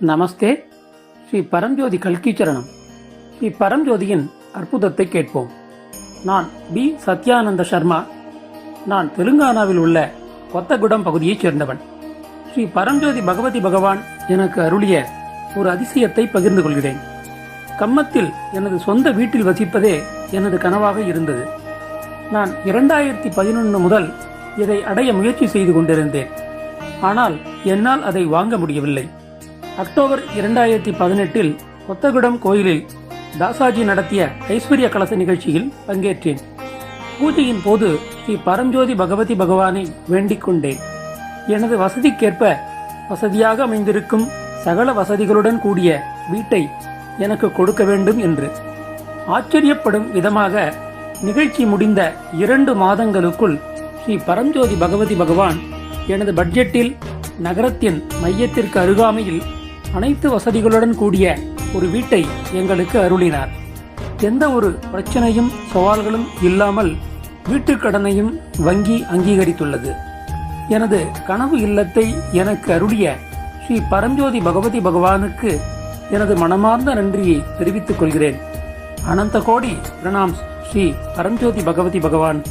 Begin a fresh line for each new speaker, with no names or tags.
நமஸ்தே. ஸ்ரீ பரஞ்சோதி கல்கீச்சரணம். ஸ்ரீ பரஞ்சோதியின் அற்புதத்தை கேட்போம். நான் பி. சத்யானந்த சர்மா. நான் தெலுங்கானாவில் உள்ள கொத்தகுடம் பகுதியைச் சேர்ந்தவன். ஸ்ரீ பரஞ்சோதி பகவதி பகவான் எனக்கு அருளிய ஒரு அதிசயத்தை பகிர்ந்து கொள்கிறேன். கம்மத்தில் எனது சொந்த வீட்டில் வசிப்பதே எனது கனவாக இருந்தது. நான் இரண்டாயிரத்தி பதினொன்று முதல் இதை அடைய முயற்சி செய்து கொண்டிருந்தேன். ஆனால் என்னால் அதை வாங்க முடியவில்லை. அக்டோபர் இரண்டாயிரத்தி பதினெட்டில் கொத்தகுடம் கோயிலில் தாசாஜி நடத்திய ஐஸ்வர்ய கலச நிகழ்ச்சியில் பங்கேற்றேன். பூஜையின் போது ஸ்ரீ பரஞ்சோதி பகவதி பகவானை வேண்டிக் கொண்டேன். எனது வசதிக்கேற்ப வசதியாக அமைந்திருக்கும் சகல வசதிகளுடன் கூடிய வீட்டை எனக்கு கொடுக்க வேண்டும் என்று. ஆச்சரியப்படும் விதமாக நிகழ்ச்சி முடிந்த இரண்டு மாதங்களுக்குள் ஸ்ரீ பரஞ்சோதி பகவதி பகவான் எனது பட்ஜெட்டில் நகரத்தின் மையத்திற்கு அருகாமையில் அனைத்து வசதிகளுடன் கூடிய ஒரு வீட்டை எங்களுக்கு அருளினார். எந்த ஒரு பிரச்சனையும் சவால்களும் இல்லாமல் வீட்டுக் கடனையும் வங்கி அங்கீகரித்துள்ளது. எனது கனவு இல்லத்தை எனக்கு அருளிய ஸ்ரீ பரஞ்சோதி பகவதி பகவானுக்கு எனது மனமார்ந்த நன்றியை தெரிவித்துக் கொள்கிறேன். அனந்த கோடி பிரணாம்ஸ் ஸ்ரீ பரஞ்சோதி பகவதி பகவான்.